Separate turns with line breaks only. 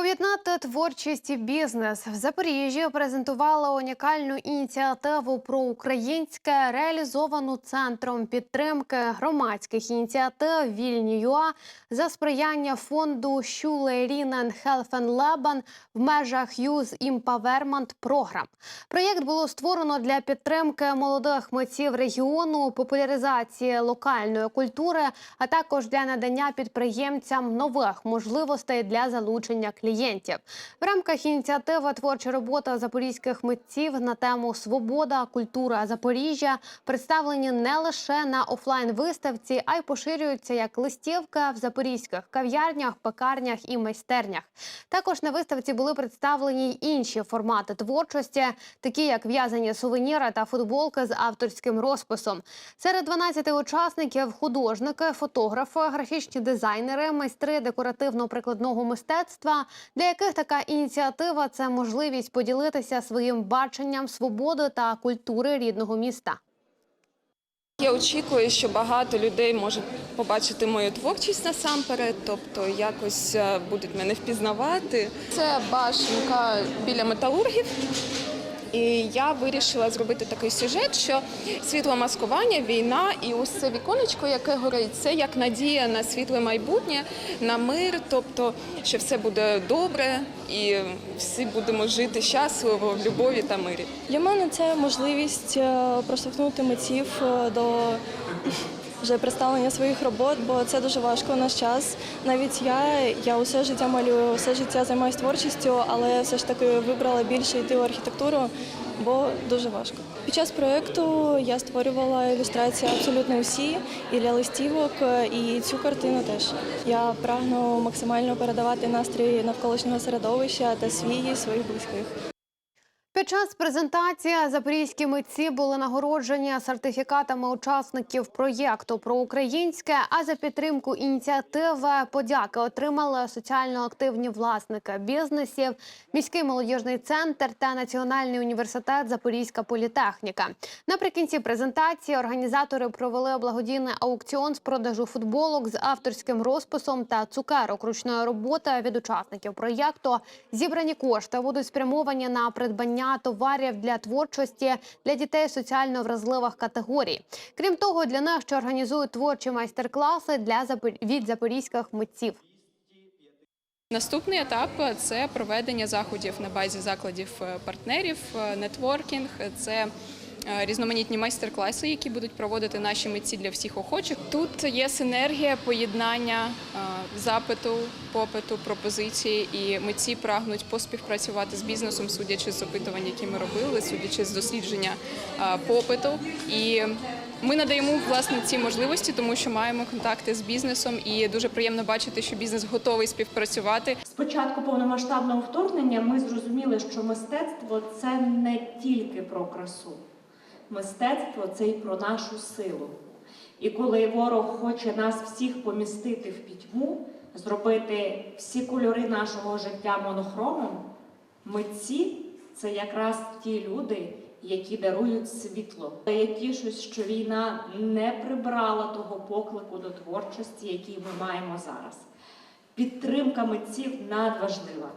Об'єднати творчість і бізнес в Запоріжжі презентувала унікальну ініціативу про українське, реалізовану центром підтримки громадських ініціатив Вільні.ЮА за сприяння фонду Шуле Рінен Хелфен Лебан в межах Youth Empowerment Program. Проєкт було створено для підтримки молодих митців регіону, популяризації локальної культури, а також для надання підприємцям нових можливостей для залучення клієнтів. В рамках ініціативи творча робота запорізьких митців на тему Свобода, культура Запоріжжя представлені не лише на офлайн виставці, а й поширюються як листівка в запорізьких кав'ярнях, пекарнях і майстернях. Також на виставці були представлені й інші формати творчості, такі як в'язані сувеніри та футболки з авторським розписом. Серед 12 учасників художники, фотографи, графічні дизайнери, майстри декоративно-прикладного мистецтва, для яких така ініціатива це можливість поділитися своїм баченням свободи та культури рідного міста.
Я очікую, що багато людей можуть побачити мою творчість насамперед, тобто якось е, будуть мене впізнавати. Це башенка біля металургів. І я вирішила зробити такий сюжет, що світломаскування, війна і ось це віконечко, яке горить, це як надія на світле майбутнє, на мир, тобто, що все буде добре і всі будемо жити щасливо в любові та мирі.
Для мене це можливість е, проштовхнути митців е, до вже представлення своїх робот, бо це дуже важко в наш час. Навіть я, я усе життя малюю, все життя займаюся творчістю, але все ж таки вибрала більше йти в архітектуру, бо дуже важко. Під час проєкту я створювала ілюстрації абсолютно усі і для листівок, і цю картину теж. Я прагну максимально передавати настрій навколишнього середовища та свій своїх близьких.
Під час презентації запорізькі митці були нагороджені сертифікатами учасників проєкту про українське. А за підтримку ініціативи подяки отримали соціально активні власники бізнесів, міський молодіжний центр та Національний університет Запорізька політехніка. Наприкінці презентації організатори провели благодійний аукціон з продажу футболок з авторським розписом та цукерок ручної роботи від учасників проєкту. Зібрані кошти будуть спрямовані на придбання товарів для творчості для дітей соціально вразливих категорій. Крім того, для них ще організують творчі майстер-класи для від запорізьких митців.
Наступний етап це проведення заходів на базі закладів е, партнерів, е, нетворкінг. Це різноманітні майстер-класи, які будуть проводити наші митці для всіх охочих. Тут є синергія поєднання е, запиту, попиту, пропозиції, і митці прагнуть поспівпрацювати з бізнесом, судячи з опитувань, які ми робили, судячи з дослідження е, попиту. І ми надаємо власне ці можливості, тому що маємо контакти з бізнесом, і дуже приємно бачити, що бізнес готовий співпрацювати.
З початку повномасштабного вторгнення ми зрозуміли, що мистецтво це не тільки про красу. Мистецтво це і про нашу силу. І коли ворог хоче нас всіх помістити в пітьму, зробити всі кольори нашого життя монохромом, митці це якраз ті люди, які дарують світло. Я тішусь, що війна не прибрала того поклику до творчості, який ми маємо зараз. Підтримка митців надважлива.